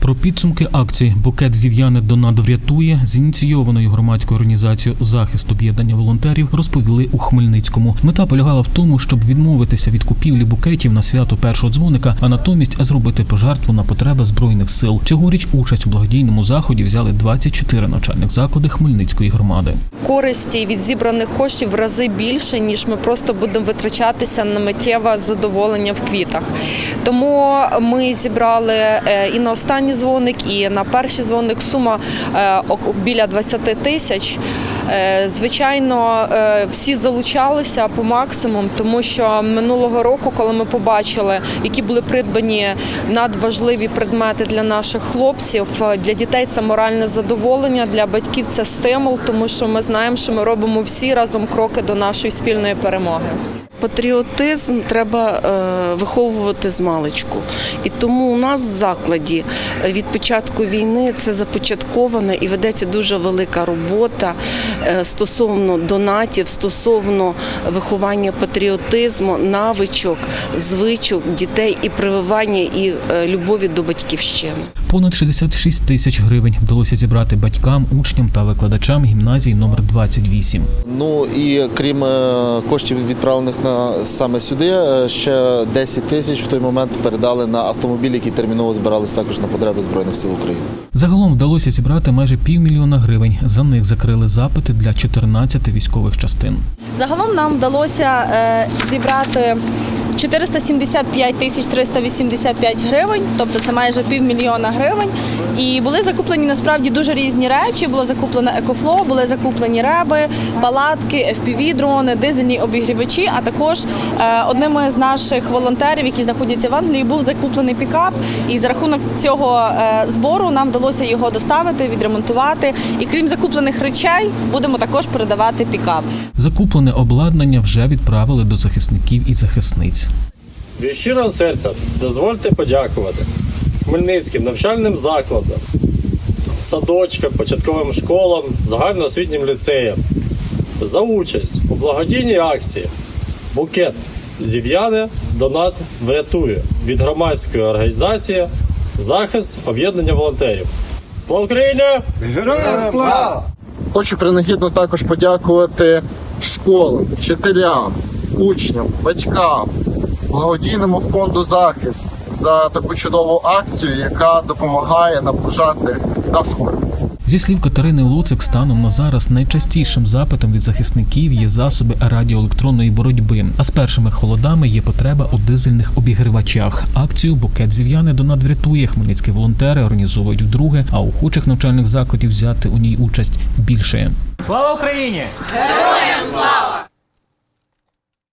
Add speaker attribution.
Speaker 1: Про підсумки акції Букет зів'яне донат врятує зініційованою громадською організацією захист об'єднання волонтерів розповіли у Хмельницькому. Мета полягала в тому, щоб відмовитися від купівлі букетів на свято першого дзвоника, а натомість зробити пожертву на потреби збройних сил. Цьогоріч участь у благодійному заході взяли 24 навчальних заклади Хмельницької громади.
Speaker 2: користі від зібраних коштів в рази більше, ніж ми просто будемо витрачатися на миттєве задоволення в квітах. Тому ми зібрали е, і на останній дзвоник, і на перший дзвоник сума е, біля 20 тисяч. Е, Звичайно, е, всі залучалися по максимум, тому що минулого року, коли ми побачили, які були придбані надважливі предмети для наших хлопців, для дітей це моральне задоволення, для батьків це стимул, тому що ми знаємо, що ми робимо всі разом кроки до нашої спільної перемоги.
Speaker 3: Патріотизм треба е, виховувати з маличку. І тому у нас в закладі е, від початку війни це започаткована і ведеться дуже велика робота е, стосовно донатів, стосовно виховання патріотизму, навичок, звичок дітей і прививання і любові до батьківщини.
Speaker 1: Понад 66 тисяч гривень вдалося зібрати батькам, учням та викладачам гімназії номер 28.
Speaker 4: Ну і крім е, коштів відправлених на саме сюди, е, ще 10 тисяч в той момент передали на автомобілі, які терміново збирались також на потреби збройних сил України.
Speaker 1: Загалом вдалося зібрати майже півмільйона гривень. За них закрили запити для 14 військових частин.
Speaker 5: Загалом нам вдалося е, зібрати 475 тисяч 385 гривень, тобто це майже півмільйона гривень. І були закуплені насправді дуже різні речі. Було закуплено екофло, були закуплені реби, палатки, FPV-дрони, дизельні обігрівачі. А також е, одним з наших волонтерів, які знаходяться в Англії, був закуплений пікап. І за рахунок цього е, збору нам вдалося його доставити, відремонтувати. І крім закуплених речей, будемо також передавати пікап.
Speaker 1: Закуплене обладнання вже відправили до захисників і захисниць.
Speaker 6: Від щирого серця дозвольте подякувати хмельницьким навчальним закладам, садочкам, початковим школам, загальноосвітнім ліцеям за участь у благодійній акції Букет зів'яне донат врятує від громадської організації Захист об'єднання волонтерів. Слава Україні! Героям слава!
Speaker 7: Хочу принагідно також подякувати школам, вчителям, учням, батькам, благодійному фонду захист за таку чудову акцію, яка допомагає наближати нашу.
Speaker 1: Зі слів Катерини Луцик, станом на зараз найчастішим запитом від захисників є засоби радіоелектронної боротьби. А з першими холодами є потреба у дизельних обігрівачах. Акцію Букет зів'яне донат врятує. Хмельницькі волонтери організовують вдруге, а охочих навчальних закладів взяти у ній участь більше.
Speaker 8: Слава Україні! Героям слава!